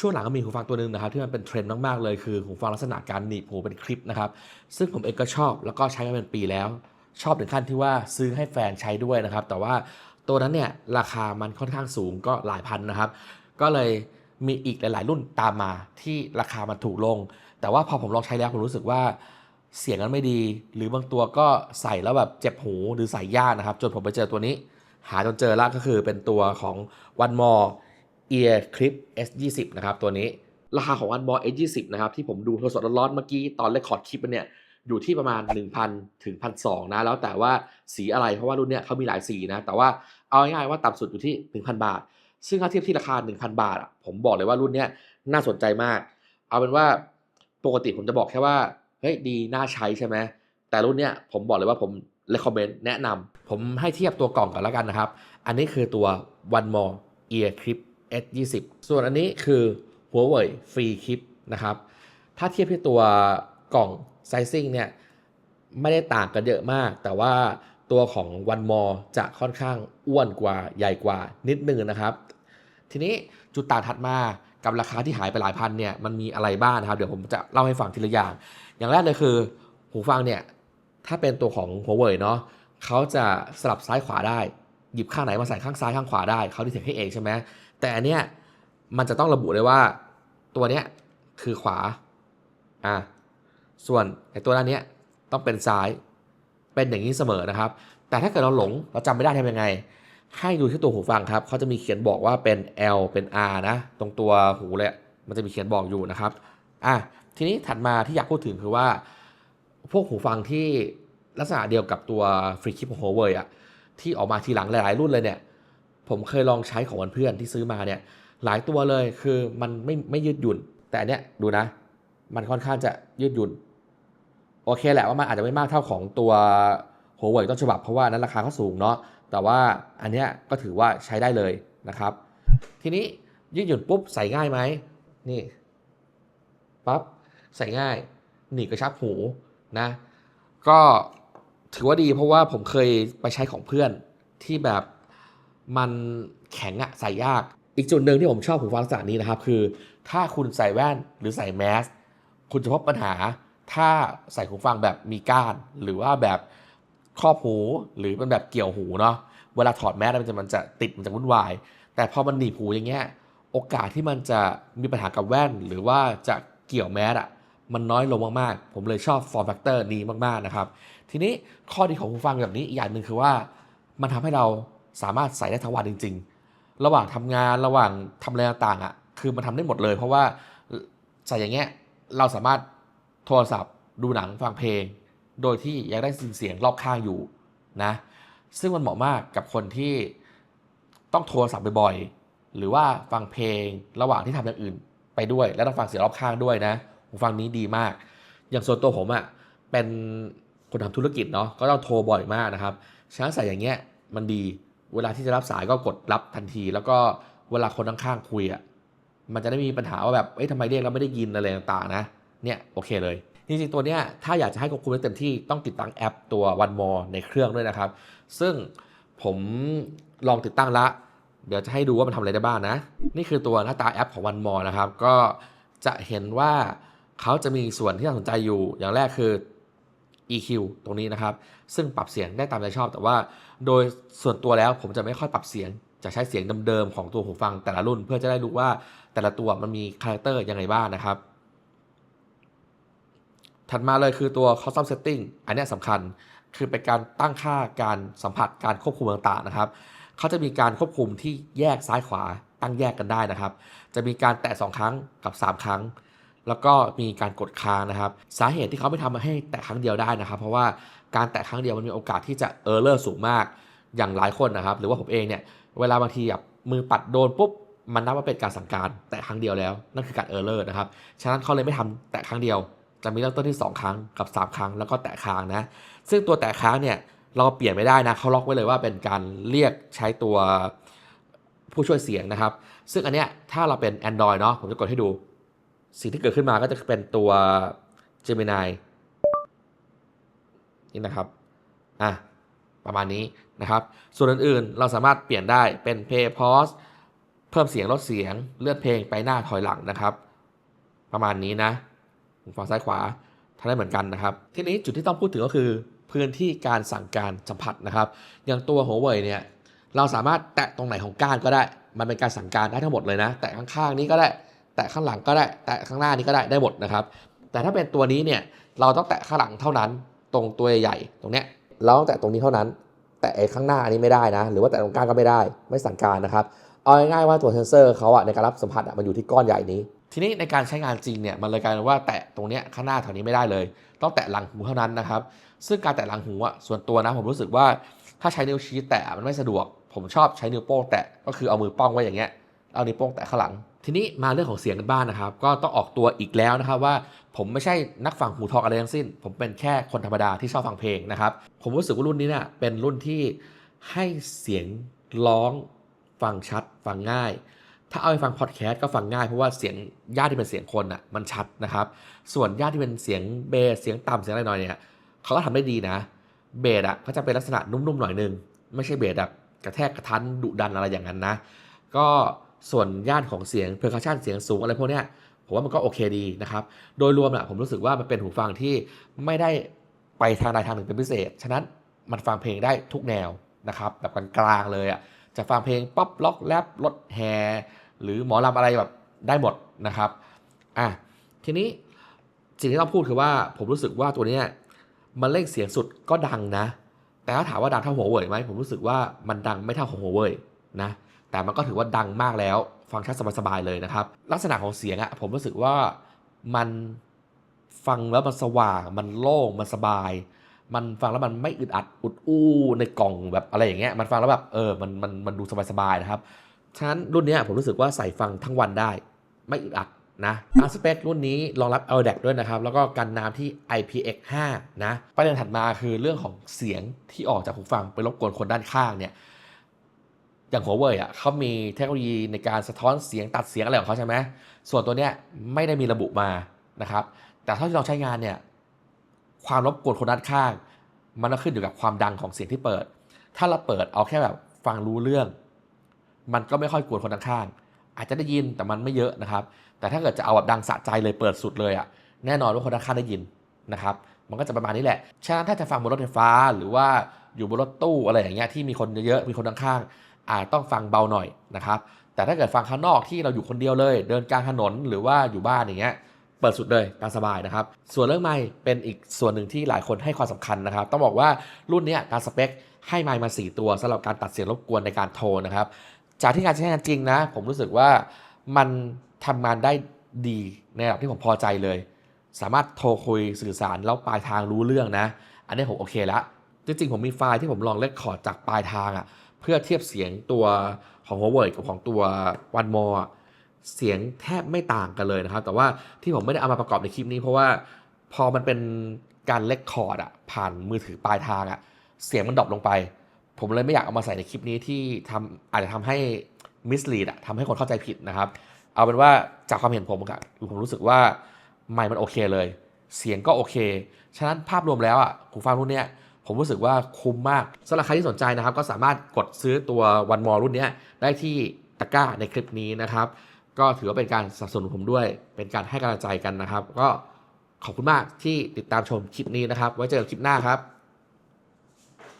ช่วงหลังก็มีหูฟังตัวหนึ่งนะครับที่มันเป็นเทรนด์มากๆเลยคือหูฟังลักษณะการหนีบหูเป็นคลิปนะครับซึ่งผมเองก็ชอบแล้วก็ใช้มาเป็นปีแล้ว ชอบถึงขั้นที่ว่าซื้อให้แฟนใช้ด้วยนะครับ แต่ว่าตัวนั้นเนี่ยราคามันค่อนข้างสูงก็หลายพันนะครับ ก็เลยมีอีกหลาย ๆ รุ่นตามมาที่ราคามันถูกลง แต่ว่าพอผมลองใช้แล้วผมรู้สึกว่าเสียงมันไม่ดี หรือบางตัวก็ใส่แล้วแบบเจ็บหูหรือใส่ยากนะครับ จนผมไปเจอตัวนี้ หาจนเจอแล้วก็คือเป็นตัวของ One More Ear Clip S20 นะครับตัวนี้ราคาของ One More S20 นะครับที่ผมดูสดๆร้อนๆเมื่อกี้ตอนเลคคอร์ดคลิปเนี่ยอยู่ที่ประมาณ 1,000 ถึง 1,200 นะ แล้วแต่ว่าสีอะไรเพราะว่ารุ่นเนี้ยเขามีหลายสีนะ แต่ว่าเอาง่ายๆว่าต่ำสุดอยู่ที่ 1,000 บาท ซึ่งถ้าเทียบที่ราคา 1,000 บาทอะผมบอกเลยว่ารุ่นเนี้ยน่าสนใจมาก เอาเป็นว่าปกติผมจะบอกแค่ว่าเฮ้ยดีน่าใช้ใช่ไหมแต่รุ่นเนี้ยผมบอกเลยว่าผม recommend แนะนำผมให้เทียบตัวกล่องกันแล้วกันนะครับ อันนี้คือตัว One More Ear Clip S20 ส่วนอันนี้คือ Huawei Free Clip นะครับ ถ้าเทียบที่ตัวกล่อง sizing เนี่ย ไม่ได้ต่างกันเยอะมาก แต่ว่าตัวของ One More จะค่อนข้างอ้วนกว่าใหญ่กว่านิดนึงนะครับ ทีนี้จุดต่างถัดมากับราคาที่หายไปหลายพันเนี่ยมันมีอะไรบ้างนะครับ เดี๋ยวผมจะเล่าให้ฟังทีละอย่าง อย่างแรกเลยคือ หูฟังเนี่ยถ้าเป็นตัวของ Huawei เนาะเขาจะสลับซ้ายขวาได้ หยิบข้างไหนมาใส่ข้างซ้ายข้างขวาได้เขาดีเทคให้เองใช่ไหม แต่อันเนี้ยมันจะต้องระบุเลยว่า ตัวเนี้ยคือขวาอะส่วนไอ้ตัวด้านเนี้ยต้องเป็นซ้ายเป็นอย่างนี้เสมอนะครับ แต่ถ้าเกิดเราหลงเราจำไม่ได้ทำยังไง ให้ดูที่ตัวหูฟังครับเขาจะมีเขียนบอกว่าเป็น L เป็น R นะ ตรงตัวหูเลยมันจะมีเขียนบอกอยู่นะครับอะทีนี้ถัดมาที่อยากพูดถึงคือว่า พวกหูฟังที่ลักษณะเดียวกับตัวฟรีคิปของ Huawei อะที่ออกมาทีหลังหลายๆรุ่นเลยเนี่ย ผมเคยลองใช้ของเพื่อนที่ซื้อมาเนี่ยหลายตัวเลยคือมันไม่ไม่ยืดหยุ่น แต่อันเนี้ยดูนะ มันค่อนข้างจะยืดหยุ่น โอเคแหละว่ามันอาจจะไม่มากเท่าของตัว Huawei ต้นฉบับเพราะว่านั้นราคาเขาสูงเนาะแต่ว่าอันเนี้ยก็ถือว่าใช้ได้เลยนะครับ ทีนี้ยืดหยุ่นปุ๊บใส่ง่ายไหมนี่ปั๊บใส่ง่ายหนีกระชับหูนะ ก็ถือว่าดีเพราะว่าผมเคยไปใช้ของเพื่อนที่แบบ มันแข็งอะใส่ยาก อีกจุดหนึ่งที่ผมชอบหูฟังลักษณะนี้นะครับ คือ ถ้าคุณใส่แว่นหรือใส่แมสคุณจะพบปัญหา ถ้าใส่หูฟังแบบมีก้าน หรือว่าแบบครอบหูหรือเป็นแบบเกี่ยวหูเนาะเวลาถอดแมสมันจะมันจะติดมันจะวุ่นวาย แต่พอมันหนีบหูอย่างเงี้ยโอกาสที่มันจะมีปัญหากับแว่น หรือว่าจะเกี่ยวแมสอะมันน้อยลงมากๆ ผมเลยชอบ form factor นี้มากๆนะครับ ทีนี้ข้อดีของหูฟังแบบนี้อีกอย่างหนึ่งคือว่า มันทำให้เรา สามารถใส่ได้ทั้งวันจริง ๆ ระหว่างทำงานระหว่างทำอะไรต่างๆอะคือมันทำได้หมดเลย เพราะว่าใส่อย่างเงี้ยเราสามารถโทรศัพท์ ดูหนังฟังเพลง โดยที่ยังได้ยินเสียงรอบข้างอยู่นะซึ่งมันเหมาะมากกับคนที่ต้องโทรศัพท์บ่อยๆ หรือว่าฟังเพลงระหว่างที่ทำอย่างอื่นไปด้วย และต้องฟังเสียงรอบข้างด้วยนะหูฟังนี้ดีมาก อย่างส่วนตัวผมอะ่ะเป็นคนทำธุรกิจเนาะก็ต้องโทรบ่อยมากนะครับฉะนั้นใส่อย่างเงี้ยมันดี เวลาที่จะรับสายก็กดรับทันที แล้วก็เวลาคนข้างๆคุยอะ่ะมันจะได้มีปัญหาว่าแบบเอ้ยทำไมเรียกแล้วไม่ได้ยินอะไรต่างๆนะเนี่ยโอเคเลยจริงๆตัวเนี้ยถ้าอยากจะให้ควบคุมได้เต็มที่ต้องติดตั้งแอปตัว One More ในเครื่องด้วยนะครับ ซึ่งผมลองติดตั้งละ เดี๋ยวจะให้ดูว่ามันทำอะไรได้บ้างนะ นี่คือตัวหน้าตาแอปของ One More นะครับ ก็จะเห็นว่าเขาจะมีส่วนที่น่าสนใจอยู่อย่างแรกคือ EQ ตรงนี้นะครับ ซึ่งปรับเสียงได้ตามใจชอบ แต่ว่าโดยส่วนตัวแล้วผมจะไม่ค่อยปรับเสียง จะใช้เสียงเดิมๆของตัวหูฟังแต่ละรุ่น เพื่อจะได้รู้ว่าแต่ละตัวมันมีคาแรคเตอร์ยังไงบ้างนะครับ ถัดมาเลยคือตัว custom setting อันนี้สำคัญคือเป็นการตั้งค่าการสัมผัสการควบคุมต่างๆนะครับเขาจะมีการควบคุมที่แยกซ้ายขวาตั้งแยกกันได้นะครับ จะมีการแตะ2ครั้งกับ 3 ครั้ง แล้วก็มีการกดค้างนะครับ สาเหตุที่เขาไม่ทำมาให้แตะครั้งเดียวได้นะครับ เพราะว่าการแตะครั้งเดียวมันมีโอกาสที่จะเออร์เลอร์สูงมากอย่างหลายคนนะครับ หรือว่าผมเองเนี่ยเวลาบางทีแบบมือปัดโดนปุ๊บมันนับว่าเป็นการสั่งการแตะครั้งเดียวแล้ว นั่นคือการเออร์เลอร์นะครับฉะนั้นเขาเลยไม่ทำแตะครั้งเดียว จะมีเริ่มต้นที่ 2 ครั้งกับ 3 ครั้งแล้วก็แตะค้างนะซึ่งตัวแตะค้างเนี่ยเราเปลี่ยนไม่ได้นะเขาล็อกไว้เลยว่าเป็นการเรียกใช้ตัวผู้ช่วยเสียงนะครับ ซึ่งอันเนี้ยถ้าเราเป็น Android เนาะผมจะกดให้ดู สิ่งที่เกิดขึ้นมาก็จะเป็นตัว Gemini นี่นะครับ อะ ประมาณนี้นะครับ ส่วนอื่นๆ เราสามารถเปลี่ยนได้เป็น Play Pause เพิ่มเสียงลดเสียง เลื่อนเพลงไปหน้าถอยหลังนะครับ ประมาณนี้นะหูฟังซ้ายขวาทำได้เหมือนกันนะครับ ทีนี้จุดที่ต้องพูดถึงก็คือพื้นที่การสั่งการสัมผัสนะครับ อย่างตัวหัวเว่ยเนี่ย เราสามารถแตะตรงไหนของก้านก็ได้ มันเป็นการสั่งการได้ทั้งหมดเลยนะ แตะข้างๆนี้ก็ได้ แตะข้างหลังก็ได้ แตะข้างหน้านี้ก็ได้ได้หมดนะครับ แต่ถ้าเป็นตัวนี้เนี่ยเราต้องแตะข้างหลังเท่านั้นตรงตัวใหญ่ตรงเนี้ยเราต้องแตะตรงนี้เท่านั้น แตะข้างหน้าอันนี้ไม่ได้นะ หรือว่าแตะตรงก้านก็ไม่ได้ไม่สั่งการนะครับเอาง่ายๆว่าตัวเซนเซอร์เขาอะในการรับสัมผัสอะมันอยู่ที่ก้อนใหญ่นี้ทีนี้ในการใช้งานจริงเนี่ยมันเลยกลายเป็นว่าแตะตรงเนี้ยข้างหน้าแถวนี้ไม่ได้เลย ต้องแตะหลังหูเท่านั้นนะครับ ซึ่งการแตะหลังหูอะส่วนตัวนะผมรู้สึกว่าถ้าใช้นิ้วชี้แตะมันไม่สะดวก ผมชอบใช้นิ้วโป้งแตะก็คือเอามือป้องไว้อย่างเงี้ยเอานิ้วโป้งแตะข้างหลัง ทีนี้มาเรื่องของเสียงกันบ้างนะครับ ก็ต้องออกตัวอีกแล้วนะครับว่าผมไม่ใช่นักฟังหูทองอะไรทั้งสิ้น ผมเป็นแค่คนธรรมดาที่ชอบฟังเพลงนะครับ ผมรู้สึกว่ารุ่นนี้เนี่ยเป็นรุ่นที่ให้เสียงร้องฟังชัดฟังง่าย ถ้าเอาไปฟังพอดแคสต์ก็ฟังง่ายเพราะว่าเสียงญาติที่เป็นเสียงคนอะมันชัดนะครับ ส่วนญาติที่เป็นเสียงเบสเสียงต่ำเสียงอะไรหน่อยเนี่ยเขาก็ทำได้ดีนะ เบสอะก็จะเป็นลักษณะนุ่มๆหน่อยนึงไม่ใช่เบสแบบกระแทกกระทันดุดันอะไรอย่างนั้นนะ ก็ ส่วนย่านของเสียงเพอร์คัชชันเสียงสูงอะไรพวกนี้ผมว่ามันก็โอเคดีนะครับ โดยรวมอะผมรู้สึกว่ามันเป็นหูฟังที่ไม่ได้ไปทางใดทางหนึ่งเป็นพิเศษ ฉะนั้นมันฟังเพลงได้ทุกแนวนะครับแบบกลางๆเลยอะจะฟังเพลงป๊อปล็อกแรปรถแฮหรือหมอลำอะไรแบบได้หมดนะครับอะทีนี้สิ่งที่ต้องพูดคือว่าผมรู้สึกว่าตัวนี้มันเล่งเสียงสุดก็ดังนะ แต่ถ้าถามว่าดังเท่าหัวเว่ยไหมผมรู้สึกว่ามันดังไม่เท่าของหัวเว่ยนะ แต่มันก็ถือว่าดังมากแล้ว ฟังชัดสบายๆเลยนะครับ ลักษณะของเสียงอะผมรู้สึกว่ามันฟังแล้วมันสว่าง มันโล่ง มันสบาย มันฟังแล้วมันไม่อึดอัดอุดอู้ในกล่องแบบอะไรอย่างเงี้ย มันฟังแล้วแบบเออ มันมันมันดูสบายๆนะครับ ฉะนั้นรุ่นนี้ผมรู้สึกว่าใส่ฟังทั้งวันได้ ไม่อึดอัดนะอาร์สเปครุ่นนี้รองรับ LDAC ด้วยนะครับ แล้วก็กันน้ำที่ IPX5 นะ ประเด็นถัดมาคือเรื่องของเสียงที่ออกจากหูฟังไปรบกวนคนด้านข้างเนี่ย อย่างหัวเว่ยอะเขามีเทคโนโลยีในการสะท้อนเสียงตัดเสียงอะไรของเขาใช่ไหมส่วนตัวเนี้ยไม่ได้มีระบุมานะครับ แต่เท่าที่เราใช้งานเนี่ยความรบกวนคนด้านข้าง มันก็ขึ้นอยู่กับความดังของเสียงที่เปิด ถ้าเราเปิดเอาแค่แบบฟังรู้เรื่อง มันก็ไม่ค่อยกวนคนด้านข้าง อาจจะได้ยินแต่มันไม่เยอะนะครับ แต่ถ้าเกิดจะเอาแบบดังสะใจเลยเปิดสุดเลยอะแน่นอนว่าคนด้านข้างได้ยินนะครับ มันก็จะประมาณนี้แหละ ฉะนั้นถ้าจะฟังบนรถไฟฟ้าหรือว่าอยู่บนรถตู้อะไรอย่างเงี้ยที่มีคนเยอะๆมีคนข้างๆ อาจต้องฟังเบาหน่อยนะครับ แต่ถ้าเกิดฟังข้างนอกที่เราอยู่คนเดียวเลย เดินกลางถนนหรือว่าอยู่บ้านอย่างเงี้ยเปิดสุดเลยตามสบายนะครับ ส่วนเรื่องไมค์เป็นอีกส่วนหนึ่งที่หลายคนให้ความสำคัญนะครับ ต้องบอกว่ารุ่นนี้การสเปคให้ไมค์มา 4 ตัวสำหรับการตัดเสียงรบกวนในการโทรนะครับ จากที่การใช้งานจริงนะ ผมรู้สึกว่ามันทำงานได้ดีในระดับที่ผมพอใจเลย สามารถโทรคุยสื่อสารแล้วปลายทางรู้เรื่องนะ อันนี้ผมโอเคละจริงๆผมมีไฟล์ที่ผมลองเลคคอร์ดจากปลายทางอะ่ะ เพื่อเทียบเสียงตัวของ Huawei กับของตัว One More อเสียงแทบไม่ต่างกันเลยนะครับ แต่ว่าที่ผมไม่ได้เอามาประกอบในคลิปนี้เพราะว่าพอมันเป็นการเลคคอร์ดอะผ่านมือถือปลายทางอะเสียงมันดรอปลงไป ผมเลยไม่อยากเอามาใส่ในคลิปนี้ที่ทำอาจจะทำให้มิสลีดอะทำให้คนเข้าใจผิดนะครับ เอาเป็นว่าจากความเห็นผมอะผมรู้สึกว่าไมค์มันโอเคเลย เสียงก็โอเค ฉะนั้นภาพรวมแล้วอะหูฟังรุ่นเนี้ย ผมรู้สึกว่าคุ้มมากสำหรับใครที่สนใจนะครับ ก็สามารถกดซื้อตัววันมอรุ่นนี้ได้ที่ตะกร้าในคลิปนี้นะครับ ก็ถือว่าเป็นการสนับสนุนผมด้วย เป็นการให้กำลังใจกันนะครับ ก็ขอบคุณมากที่ติดตามชมคลิปนี้นะครับ ไว้เจอกันคลิปหน้าครับ